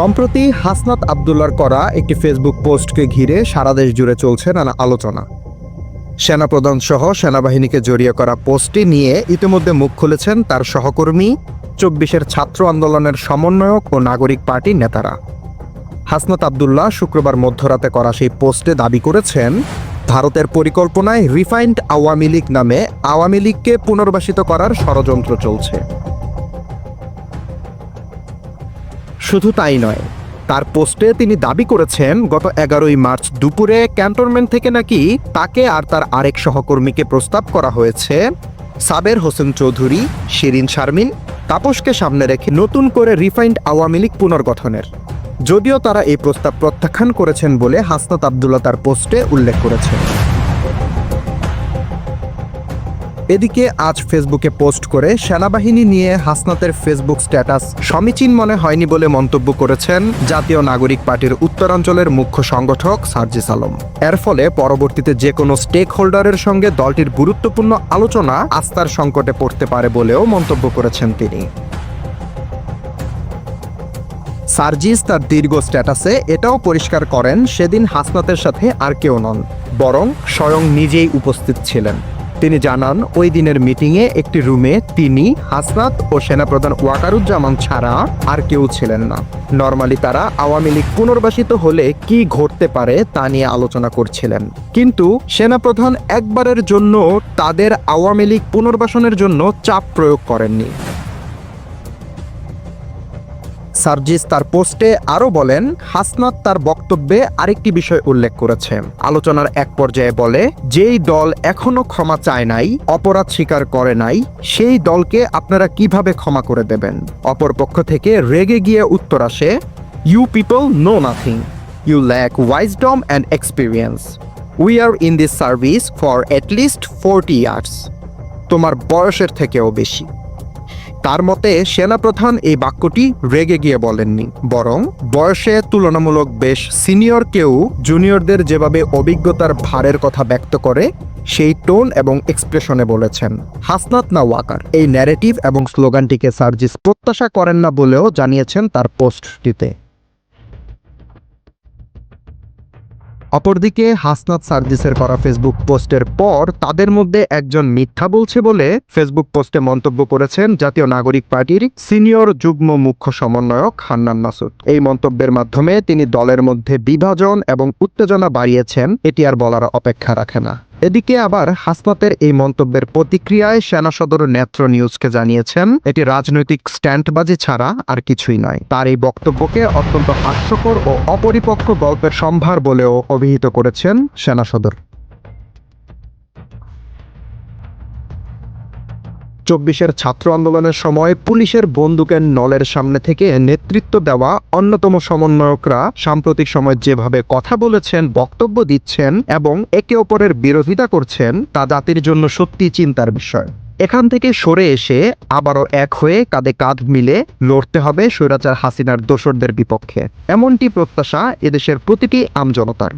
সম্প্রতি হাসনাত আবদুল্লার করা একটি ফেসবুক পোস্টকে ঘিরে সারা দেশ জুড়ে চলছে নানা আলোচনা। সেনাপ্রধান সহ সেনাবাহিনীকে জড়িয়ে করা পোস্টটি নিয়ে ইতিমধ্যে মুখ খুলেছেন তার সহকর্মী, চব্বিশের ছাত্র আন্দোলনের সমন্বয়ক ও নাগরিক পার্টির নেতারা। হাসনাত আবদুল্লাহ শুক্রবার মধ্যরাতে করা সেই পোস্টে দাবি করেছেন, ভারতের পরিকল্পনায় রিফাইন্ড আওয়ামী লীগ নামে আওয়ামী লীগকে পুনর্বাসিত করার ষড়যন্ত্র চলছে। শুধু তাই নয়, তার পোস্টে তিনি দাবি করেছেন, গত এগারোই মার্চ দুপুরে ক্যান্টনমেন্ট থেকে নাকি তাকে আর তার আরেক সহকর্মীকে প্রস্তাব করা হয়েছে। সাবের হোসেন চৌধুরী, শিরিন শারমিন, তাপসকে সামনে রেখে নতুন করে রিফাইন্ড আওয়ামী লীগ পুনর্গঠনের। যদিও তারা এই প্রস্তাব প্রত্যাখ্যান করেছেন বলে হাসনাত আবদুল্লাহ তার পোস্টে উল্লেখ করেছেন। এদিকে আজ ফেসবুকে পোস্ট করে সেনাবাহিনী নিয়ে হাসনাতের ফেসবুক স্ট্যাটাস সমীচীন মনে হয়নি বলে মন্তব্য করেছেন জাতীয় নাগরিক পার্টির উত্তরাঞ্চলের মুখ্য সংগঠক সার্জিস আলম। এর ফলে পরবর্তীতে যে কোনো স্টেক হোল্ডারের সঙ্গে দলটির গুরুত্বপূর্ণ আলোচনা আস্থার সংকটে পড়তে পারে বলেও মন্তব্য করেছেন তিনি। সার্জিস তার দীর্ঘ স্ট্যাটাসে এটাও পরিষ্কার করেন, সেদিন হাসনাতের সাথে আর কেউ নন, বরং স্বয়ং নিজেই উপস্থিত ছিলেন। তিনি জানান, ওই দিনের মিটিংয়ে একটি রুমে তিনি, হাসনাত ও সেনাপ্রধান ওয়াকারুজ্জামান ছাড়া আর কেউ ছিলেন না। নর্মালি তারা আওয়ামী লীগ পুনর্বাসিত হলে কি ঘটতে পারে তা নিয়ে আলোচনা করছিলেন। কিন্তু সেনাপ্রধান একবারের জন্য তাদের আওয়ামী লীগ পুনর্বাসনের জন্য চাপ প্রয়োগ করেননি। সার্জিস তার পোস্টে আরও বলেন, হাসনাত তার বক্তব্যে আরেকটি বিষয় উল্লেখ করেছে। আলোচনার এক পর্যায়ে বলে, যেই দল এখনও ক্ষমা চায় নাই, অপরাধ স্বীকার করে নাই, সেই দলকে আপনারা কীভাবে ক্ষমা করে দেবেন? অপর পক্ষ থেকে রেগে গিয়ে উত্তর আসে you people know nothing you lack wisdom and experience we are in this service for at least forty years তোমার বয়সের থেকেও বেশি। তার মতে সেনাপ্রধান এই বাক্যটি রেগে গিয়ে বলেননি। বরং বয়সে তুলনামূলক বেশ সিনিয়র কেউ জুনিয়রদের যেভাবে অভিজ্ঞতার ভারের কথা ব্যক্ত করে, সেই টোন এবং এক্সপ্রেশনে বলেছেন। হাসনাত না ওয়াকার এই ন্যারেটিভ এবং স্লোগানটিকে সার্জিস প্রত্যাশা করেন না বলেও জানিয়েছেন তার পোস্টটিতে। অপরদিকে হাসনাত সার্ভিসের করা ফেসবুক পোস্টের পর তাদের মধ্যে একজন মিথ্যা বলছে বলে ফেসবুক পোস্টে মন্তব্য করেছেন জাতীয় নাগরিক পার্টির সিনিয়র যুগ্ম মুখ্য সমন্বয়ক হান্নান মাসুদ। এই মন্তব্যের মাধ্যমে তিনি দলের মধ্যে বিভাজন এবং উত্তেজনা বাড়িয়েছেন, এটি আর বলার অপেক্ষা রাখে না। এদিকে আবার হাসনাতের এই মন্তব্যের প্রতিক্রিয়ায় সেনা সদর নেত্র নিউজকে জানিয়েছেন, এটি রাজনৈতিক স্ট্যান্ডবাজি ছাড়া আর কিছুই নয়। তার এই বক্তব্যকে অত্যন্ত হাস্যকর ও অপরিপক্ক গল্পের সম্ভার বলেও অভিহিত করেছেন সেনা সদর। চব্বিশের ছাত্র আন্দোলনের সময় পুলিশের বন্দুকের নলের সামনে থেকে নেতৃত্ব দেওয়া অন্যতম সমন্বয়করা সাম্প্রতিক সময় যেভাবে কথা বলেছেন, বক্তব্য দিচ্ছেন এবং একে অপরের বিরোধিতা করছেন, তা জাতির জন্য সত্যি চিন্তার বিষয়। এখান থেকে সরে এসে আবারও এক হয়ে কাঁধে কাঁধ মিলে লড়তে হবে স্বৈরাচার হাসিনার দোসরদের বিপক্ষে। এমনটি প্রত্যাশা এদেশের প্রতিটি আমজনতার।